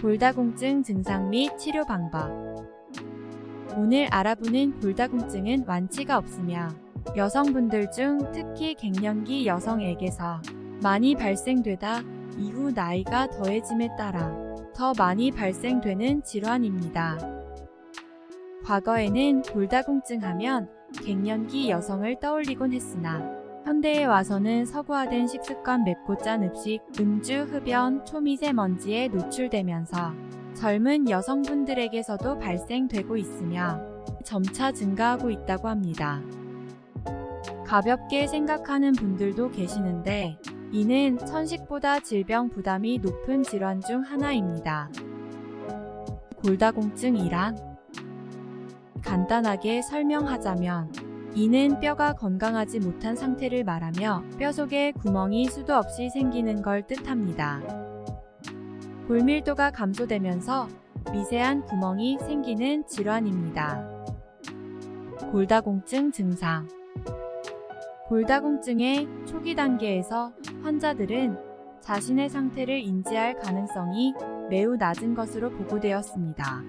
골다공증 증상 및 치료 방법. 오늘 알아보는 골다공증은 완치가 없으며 여성분들 중 특히 갱년기 여성에게서 많이 발생되다 이후 나이가 더해짐에 따라 더 많이 발생되는 질환입니다. 과거에는 골다공증 하면 갱년기 여성을 떠올리곤 했으나 현대에 와서는 서구화된 식습관 맵고 짠 음식, 음주, 흡연, 초미세먼지에 노출되면서 젊은 여성분들에게서도 발생되고 있으며 점차 증가하고 있다고 합니다. 가볍게 생각하는 분들도 계시는데 이는 천식보다 질병 부담이 높은 질환 중 하나입니다. 골다공증이란 간단하게 설명하자면 이는 뼈가 건강하지 못한 상태를 말하며 뼈 속에 구멍이 수도 없이 생기는 걸 뜻합니다. 골밀도가 감소되면서 미세한 구멍이 생기는 질환입니다. 골다공증 증상 골다공증의 초기 단계에서 환자들은 자신의 상태를 인지할 가능성이 매우 낮은 것으로 보고되었습니다.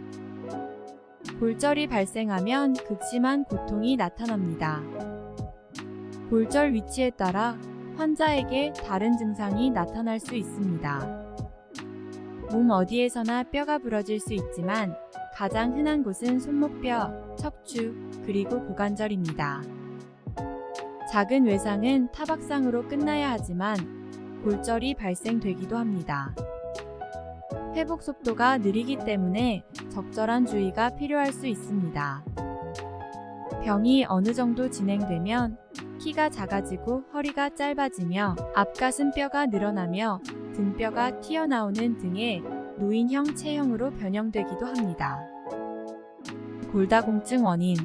골절이 발생하면 극심한 고통이 나타납니다. 골절 위치에 따라 환자에게 다른 증상이 나타날 수 있습니다. 몸 어디에서나 뼈가 부러질 수 있지만 가장 흔한 곳은 손목뼈, 척추, 그리고 고관절입니다. 작은 외상은 타박상으로 끝나야 하지만 골절이 발생되기도 합니다. 회복 속도가 느리기 때문에 적절한 주의가 필요할 수 있습니다. 병이 어느 정도 진행되면 키가 작아지고 허리가 짧아지며 앞가슴뼈가 늘어나며 등뼈가 튀어나오는 등의 노인형 체형으로 변형되기도 합니다. 골다공증 원인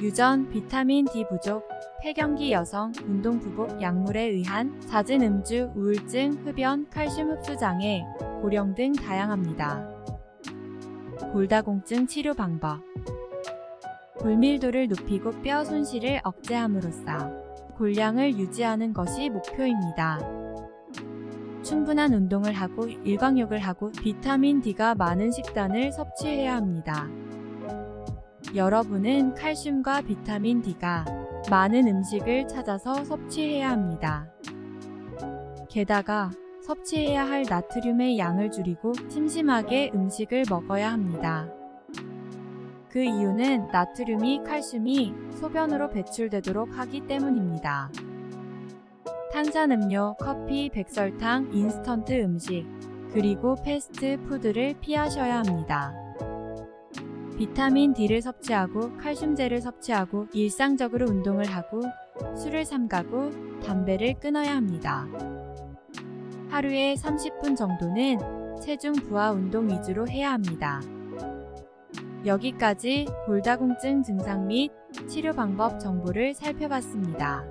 유전, 비타민 D 부족, 폐경기 여성, 운동 부복, 약물에 의한 잦은 음주, 우울증, 흡연, 칼슘 흡수 장애, 고령 등 다양합니다. 골다공증 치료 방법 골밀도를 높이고 뼈 손실을 억제함으로써 골량을 유지하는 것이 목표입니다. 충분한 운동을 하고 일광욕을 하고 비타민 D가 많은 식단을 섭취해야 합니다. 여러분은 칼슘과 비타민 D가 많은 음식을 찾아서 섭취해야 합니다. 게다가 섭취해야 할 나트륨의 양을 줄이고 심심하게 음식을 먹어야 합니다. 그 이유는 나트륨이 칼슘이 소변으로 배출되도록 하기 때문입니다. 탄산음료, 커피, 백설탕, 인스턴트 음식, 그리고 패스트 푸드를 피하셔야 합니다. 비타민 D를 섭취하고 칼슘제를 섭취하고 일상적으로 운동을 하고 술을 삼가고 담배를 끊어야 합니다. 하루에 30분 정도는 체중 부하 운동 위주로 해야 합니다. 여기까지 골다공증 증상 및 치료 방법 정보를 살펴봤습니다.